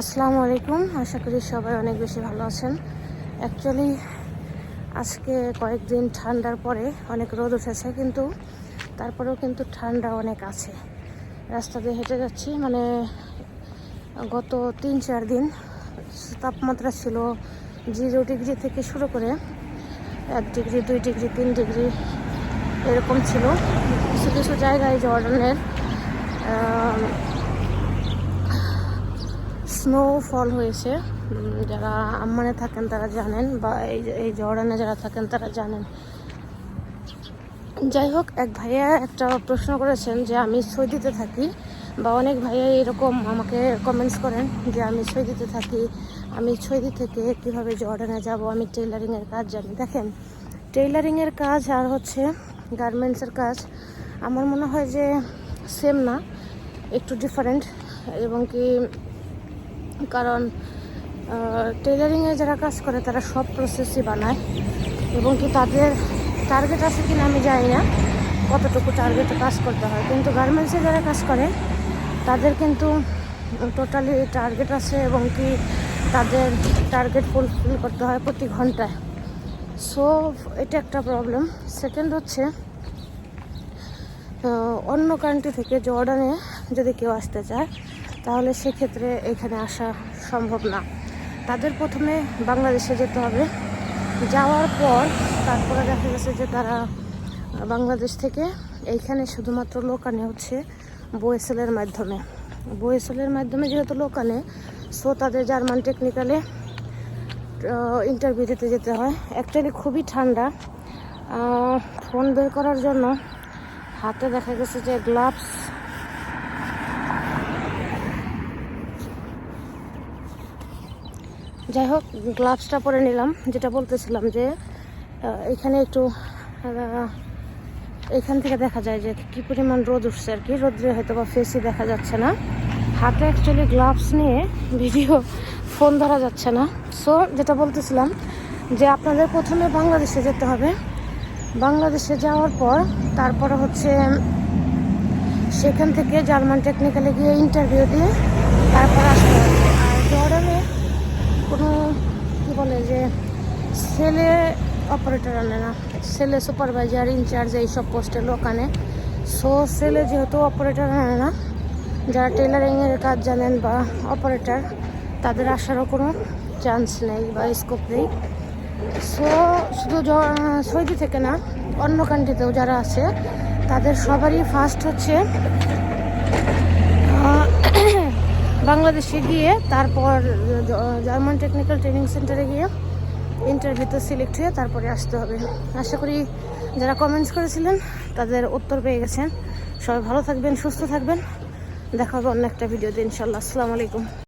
আসসালামু আলাইকুম। আশা করি সবাই অনেক বেশি ভালো আছেন। অ্যাকচুয়ালি আজকে কয়েকদিন ঠান্ডার পরে অনেক রোদ উঠেছে কিন্তু তারপরেও কিন্তু ঠান্ডা অনেক আছে। রাস্তা দিয়ে হেঁটে যাচ্ছি মানে গত তিন চার দিন তাপমাত্রা ছিল জিরো ডিগ্রি থেকে শুরু করে এক ডিগ্রি দুই ডিগ্রি তিন ডিগ্রি এরকম ছিল। কিছু কিছু জায়গায় জর্ডানের স্নোফল হয়েছে। যারা আম্মানে থাকেন তারা জানেন, বা এই এই জর্ডানে যারা থাকেন তারা জানেন। যাই হোক, এক ভাইয়া একটা প্রশ্ন করেছেন যে, আমি সৌদিতে থাকি। বা অনেক ভাইয়া এরকম আমাকে কমেন্টস করেন যে, আমি সৌদিতে থাকি। আমি সৌদি থেকে কীভাবে জর্ডানে যাব? আমি টেইলারিংয়ের কাজ জানি। দেখেন টেইলারিংয়ের কাজ আর হচ্ছে গার্মেন্টসের কাজ আমার মনে হয় যে সেম না, একটু ডিফারেন্ট এবং কি কারণ টেলারিংয়ে যারা কাজ করে, তারা সব প্রসেসই বানায়। এবং কি তাদের টার্গেট আছে কিনা আমি জানি না, কতটুকু টার্গেটে কাজ করতে হয়। কিন্তু গার্মেন্টসে যারা কাজ করে, তাদের কিন্তু টোটালি টার্গেট আছে এবং কি তাদের টার্গেট ফুলফিল করতে হয় প্রতি ঘন্টায়। সো এটা একটা প্রবলেম সেকেন্ড হচ্ছে অন্য কান্ট্রি থেকে জর্ডানে যদি কেউ আসতে চায় তাহলে সেক্ষেত্রে এখানে আসা সম্ভব না। তাদের প্রথমে বাংলাদেশে যেতে হবে। যাওয়ার পর তারপরে দেখা গেছে যে তারা বাংলাদেশ থেকে এইখানে শুধুমাত্র লোকানে হচ্ছে বোয়েসেলের মাধ্যমে। বোয়েসেলের মাধ্যমে যেহেতু লোকানে সো তাদের জার্মান টেকনিক্যালে ইন্টারভিউ দিতে যেতে হয়। অ্যাকচুয়ালি খুবই ঠান্ডা। ফোন বের করার জন্য হাতে দেখা গেছে যে গ্লাভস যাই হোক গ্লাভসটা পরে নিলাম, যেটা বলতেছিলাম যে এখানে একটু এখান থেকে দেখা যায় যে কি পরিমাণ রোদ উঠছে আর কি। রোদ্রে হয়তো বা ফেসই দেখা যাচ্ছে না। হাতে অ্যাকচুয়ালি গ্লাভস নিয়ে ভিডিও ফোন ধরা যাচ্ছে না। সো যেটা বলতেছিলাম যে আপনাদের প্রথমে বাংলাদেশে যেতে হবে। বাংলাদেশে যাওয়ার পর, তারপরে হচ্ছে সেখান থেকে জার্মান টেকনিক্যালে গিয়ে ইন্টারভিউ দিয়ে তারপর আসতে হবে। কোনো কি বলে যে ছেলে অপারেটর আনে না, ছেলে সুপারভাইজার ইনচার্জ এইসব পোস্টে লোক আনে। সো ছেলে যেহেতু অপারেটর আনে না, যারা টেলারিংয়ের কাজ জানেন বা অপারেটর তাদের আসারও কোনো চান্স নেই বা স্কোপ নেই। সো শুধু সৌদি থেকে না, অন্য কান্ট্রিতেও যারা আছে, তাদের সবারই ফার্স্ট হচ্ছে বাংলাদেশে গিয়ে তারপর জার্মান টেকনিক্যাল ট্রেনিং সেন্টারে গিয়ে ইন্টারভিউতে সিলেক্ট হয়ে তারপরে আসতে হবে। আশা করি যারা কমেন্টস করেছিলেন তাদের উত্তর পেয়ে গেছেন। সবাই ভালো থাকবেন, সুস্থ থাকবেন। দেখা হবে অন্য একটা ভিডিওতে ইনশাল্লাহ আসসালামু আলাইকুম।